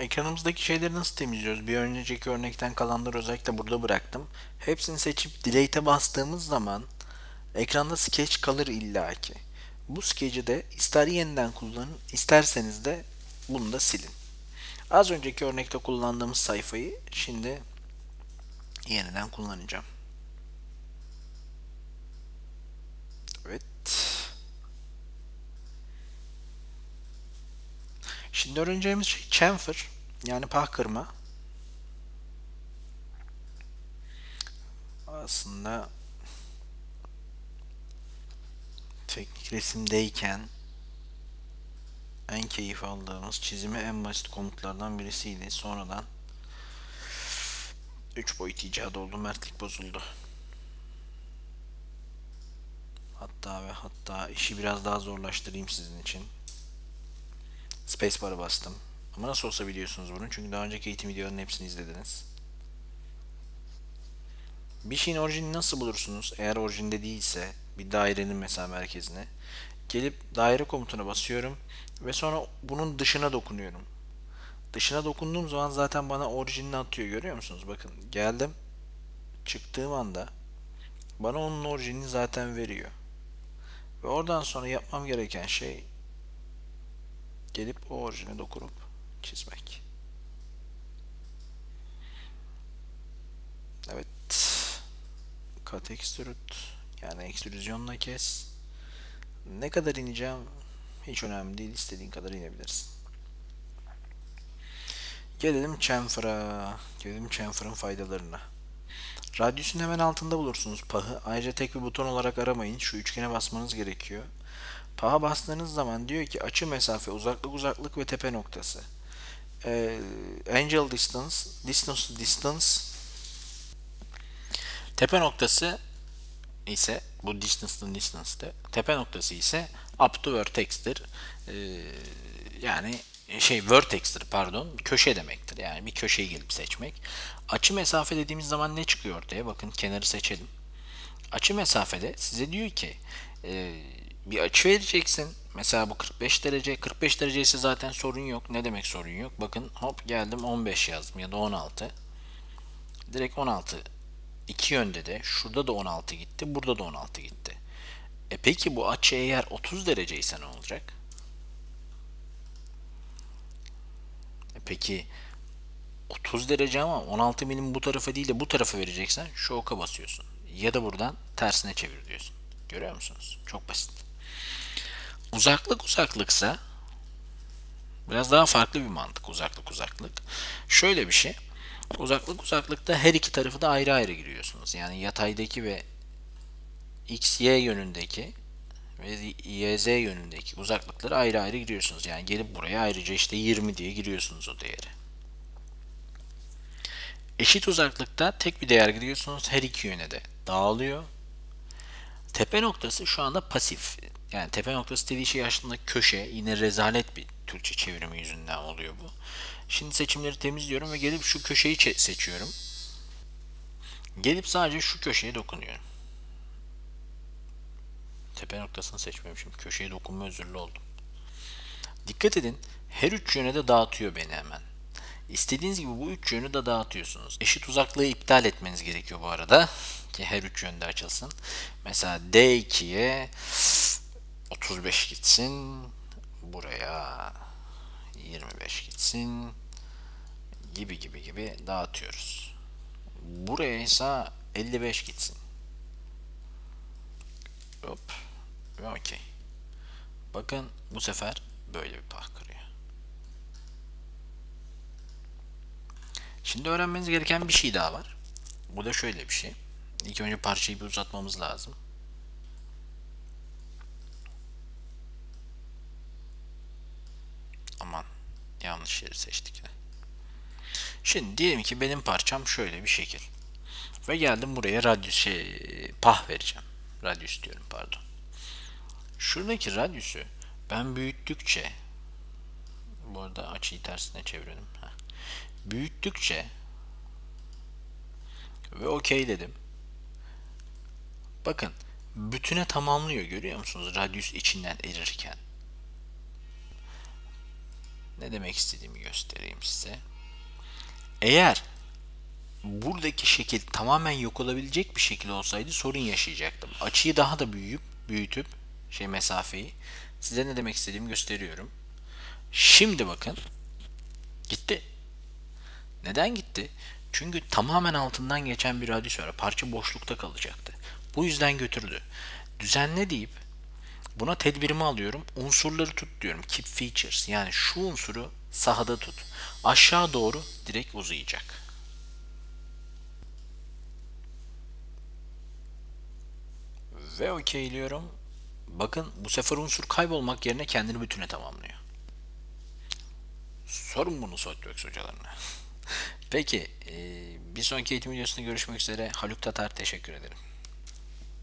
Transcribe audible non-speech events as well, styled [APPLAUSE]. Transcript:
Ekranımızdaki şeyleri nasıl temizliyoruz? Bir önceki örnekten kalanları özellikle burada bıraktım. Hepsini seçip delete'e bastığımız zaman ekranda sketch kalır illaki. Bu sketch'i de ister yeniden kullanın, isterseniz de bunu da silin. Az önceki örnekte kullandığımız sayfayı şimdi yeniden kullanacağım. Evet. Şimdi öğreneceğimiz şey chamfer yani pah kırma. Aslında teknik resimdeyken en keyif aldığımız çizimi en basit komutlardan birisiydi. Sonradan 3 boyut icat oldu. Mertlik bozuldu. Hatta ve hatta işi biraz daha zorlaştırayım sizin için. Spacebar'a bastım. Ama nasıl olsa biliyorsunuz bunu. Çünkü daha önceki eğitim videolarının hepsini izlediniz. Bir şeyin orijinini nasıl bulursunuz? Eğer orijinde değilse bir dairenin mesela merkezine. Gelip daire komutuna basıyorum ve sonra bunun dışına dokunuyorum. Dışına dokunduğum zaman zaten bana orijinini atıyor. Görüyor musunuz? Bakın geldim. Çıktığım anda bana onun orijinini zaten veriyor. Ve oradan sonra yapmam gereken şey gelip o orijine dokunup çizmek. Evet. Cut extrude yani ekstrüzyonla kes. Ne kadar ineceğim hiç önemli değil. İstediğin kadar inebilirsin. Gelelim chamfer'a. Gelelim chamfer'ın faydalarına. Radyüsün hemen altında bulursunuz pahı. Ayrıca tek bir buton olarak aramayın. Şu üçgene basmanız gerekiyor. Paha bastığınız zaman diyor ki açı mesafe, uzaklık uzaklık ve tepe noktası. Ee, angel distance, distance to distance. Tepe noktası ise bu distance to distance'te. Tepe noktası ise up to vertex'tir. Ee, yani şey vertex'tir pardon. Köşe demektir. Yani bir köşeyi gelip seçmek. Açı mesafe dediğimiz zaman ne çıkıyor ortaya? Bakın kenarı seçelim. Açı mesafede size diyor ki e, bir açı vereceksin. Mesela bu 45 derece. 45 derece ise zaten sorun yok. Ne demek sorun yok? Bakın hop geldim 15 yazdım ya da 16. Direkt 16. İki yönde de şurada da 16 gitti. Burada da 16 gitti. E peki bu açı eğer 30 derece ise ne olacak? E peki 30 derece ama 16 milim bu tarafa değil de bu tarafa vereceksen şu oka basıyorsun. Ya da buradan tersine çevir diyorsun. Görüyor musunuz? Çok basit. Uzaklık uzaklıksa biraz daha farklı bir mantık uzaklık uzaklık. Şöyle bir şey. Uzaklık uzaklıkta her iki tarafı da ayrı ayrı giriyorsunuz. Yani yataydaki ve x, y yönündeki ve y, z yönündeki uzaklıkları ayrı ayrı giriyorsunuz. Yani gelip buraya ayrıca işte 20 diye giriyorsunuz o değeri. Eşit uzaklıkta tek bir değer giriyorsunuz. Her iki yöne de dağılıyor. Tepe noktası şu anda pasif. Yani tepe noktası dediği şey aslında köşe. Yine rezalet bir Türkçe çevirimi yüzünden oluyor bu. Şimdi seçimleri temizliyorum ve gelip şu köşeyi seçiyorum. Gelip sadece şu köşeye dokunuyorum. Tepe noktasını seçmemişim. Köşeye dokunma özürlü oldum. Dikkat edin. Her üç yöne de dağıtıyor beni hemen. İstediğiniz gibi bu üç yönü de dağıtıyorsunuz. Eşit uzaklığı iptal etmeniz gerekiyor bu arada. Ki her üç yönde açılsın. Mesela D2'ye 35 gitsin. Buraya 25 gitsin. Gibi gibi gibi dağıtıyoruz. Buraya ise 55 gitsin. Hop. Ve okey. Bakın bu sefer böyle bir pah kırıyor. Şimdi öğrenmeniz gereken bir şey daha var. Bu da şöyle bir şey. İlk önce parçayı bir uzatmamız lazım. Yeri seçtik. Şimdi diyelim ki benim parçam şöyle bir şekil. Ve geldim buraya radyüs şey pah vereceğim. Radyüs diyorum pardon. Şuradaki radyüsü ben büyüttükçe bu arada açıyı tersine çevirelim. Heh. Büyüttükçe ve okey dedim. Bakın bütüne tamamlıyor görüyor musunuz? Radyüs içinden erirken. Ne demek istediğimi göstereyim size. Eğer buradaki şekil tamamen yok olabilecek bir şekil olsaydı sorun yaşayacaktım. Açıyı daha da büyüyüp büyütüp şey mesafeyi size ne demek istediğimi gösteriyorum. Şimdi bakın gitti. Neden gitti? Çünkü tamamen altından geçen bir radyüs var. Parça boşlukta kalacaktı. Bu yüzden götürdü. Düzenle deyip buna tedbirimi alıyorum. Unsurları tut diyorum. Keep features. Yani şu unsuru sahada tut. Aşağı doğru direkt uzayacak. Ve okeyliyorum. Bakın bu sefer unsur kaybolmak yerine kendini bütüne tamamlıyor. Sorun bunu SolidWorks hocalarına. [LAUGHS] Peki, bir sonraki eğitim videosunda görüşmek üzere. Haluk Tatar teşekkür ederim.